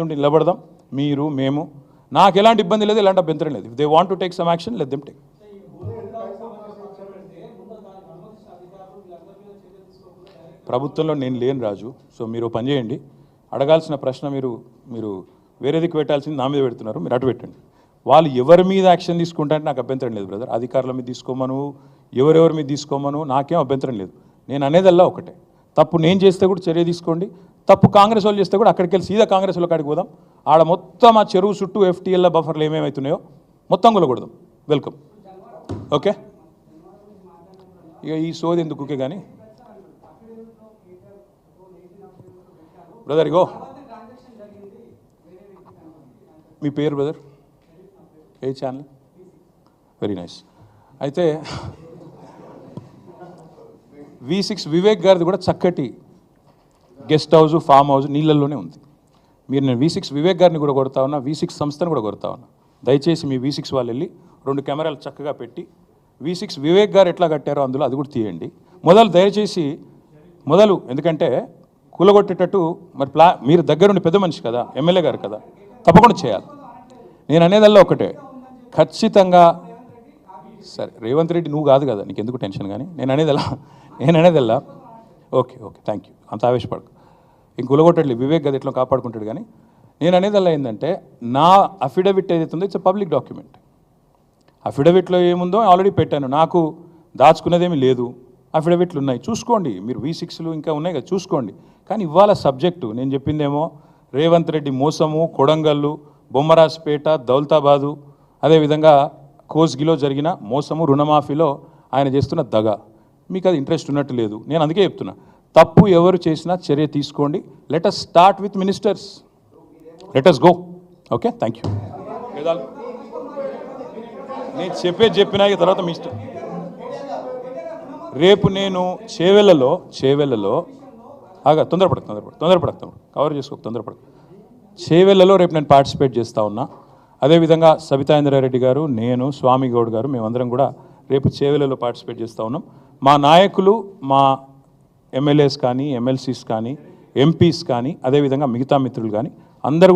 నుండి నిలబడదాం. మీరు మేము. నాకు ఎలాంటి ఇబ్బంది లేదు ఎలాంటి అభ్యంతరం లేదు. They want to take some action let them take ప్రభుత్వంలో నేను లేను రాజు సో మీరు పని చేయండి. అడగాల్సిన ప్రశ్న మీరు మీరు వేరే దిక్కు పెట్టాల్సింది నా మీద పెడుతున్నారు మీరు అటు పెట్టండి. వాళ్ళు ఎవరి మీద యాక్షన్ తీసుకుంటారంటే నాకు అభ్యంతరం లేదు బ్రదర్. అధికారుల మీద తీసుకోమను ఎవరెవరి మీద తీసుకోమను నాకేం అభ్యంతరం లేదు. నేను అనేదల్లా ఒకటే. తప్పు నేను చేస్తే కూడా చర్య తీసుకోండి. తప్పు కాంగ్రెస్ వాళ్ళు చేస్తే కూడా అక్కడికి వెళ్ళి సీదా కాంగ్రెస్ వాళ్ళు అక్కడికి పోదాం. ఆడ మొత్తం ఆ చెరువు చుట్టూ ఎఫ్టీఎల్ బఫర్లు ఏమేమవుతున్నాయో మొత్తం కొలకూడదు వెల్కమ్ ఓకే ఇక ఈ సోది ఎందుకు కానీ బ్రదర్ ఇగో. మీ పేరు బ్రదర్ ఏ ఛానల్ వెరీ నైస్ అయితే వి సిక్స్ వివేక్ గారిది కూడా చక్కటి గెస్ట్ హౌస్ ఫామ్ హౌస్ నీళ్ళల్లోనే ఉంది. మీరు నేను వి సిక్స్ వివేక్ గారిని కూడా కొడతా ఉన్నా వి సిక్స్ సంస్థను కూడా కొడతా ఉన్నా. దయచేసి మీ వి సిక్స్ వాళ్ళు వెళ్ళి రెండు కెమెరాలు చక్కగా పెట్టి వి సిక్స్ వివేక్ గారు ఎట్లా కట్టారో అందులో అది కూడా తీయండి. మొదలు దయచేసి మొదలు ఎందుకంటే కూలగొట్టేటట్టు మరి ప్లా మీరు దగ్గరుండి పెద్ద మనిషి కదా ఎమ్మెల్యే గారు కదా తప్పకుండా చేయాలి. నేను అనేదల్లా ఒకటే ఖచ్చితంగా సరే రేవంత్ రెడ్డి నువ్వు కాదు కదా నీకు ఎందుకు టెన్షన్ కానీ? నేను అనేదల్లా నేను అనేదల్లా. ఓకే ఓకే థ్యాంక్ యూ అంత ఆవేశపడకు. ఇంక కులగొట్టట్లేదు వివేక్ గది ఎట్లా కాపాడుకుంటాడు కానీ నేను అనేదల్లా ఏంటంటే నా అఫిడవిట్ ఏదైతే ఉందో ఇట్స్ పబ్లిక్ డాక్యుమెంట్ అఫిడవిట్లో ఏముందో ఆల్రెడీ పెట్టాను. నాకు దాచుకునేదేమీ లేదు. అఫిడవిట్లు ఉన్నాయి. చూసుకోండి. మీరు వి సిక్స్లు ఇంకా ఉన్నాయి కదా చూసుకోండి. కానీ ఇవాళ సబ్జెక్టు నేను చెప్పిందేమో రేవంత్ రెడ్డి మోసము కొడంగల్లు బొమ్మరాజ్పేట దౌలతాబాదు అదేవిధంగా కోస్గిలో జరిగిన మోసము రుణమాఫీలో ఆయన చేస్తున్న దగ. మీకు అది ఇంట్రెస్ట్ ఉన్నట్టు లేదు. నేను అందుకే చెప్తున్నా. తప్పు ఎవరు చేసినా చర్య తీసుకోండి. Let us start with ministers let us go okay thank you నేను చెప్పేది చెప్పినా తర్వాత మీ ఇష్టం. రేపు నేను చేవెళ్ళలో చేవెళ్ళలో ఆగా తొందరపడక తొందరపడ తొందరపడక కవర్ చేసుకోక తొందరపడక. చేవెళ్ళలో రేపు నేను పార్టిసిపేట్ చేస్తూ ఉన్నా. అదేవిధంగా సబితాయింద్రారెడ్డి గారు నేను స్వామి గౌడ్ గారు మేమందరం కూడా రేపు చేవెళ్ళలో పార్టిసిపేట్ చేస్తూ ఉన్నాం. మా నాయకులు మా ఎమ్మెల్యేస్ కానీ ఎమ్మెల్సీస్ కానీ ఎంపీస్ కానీ అదేవిధంగా మిగతా మిత్రులు కానీ అందరూ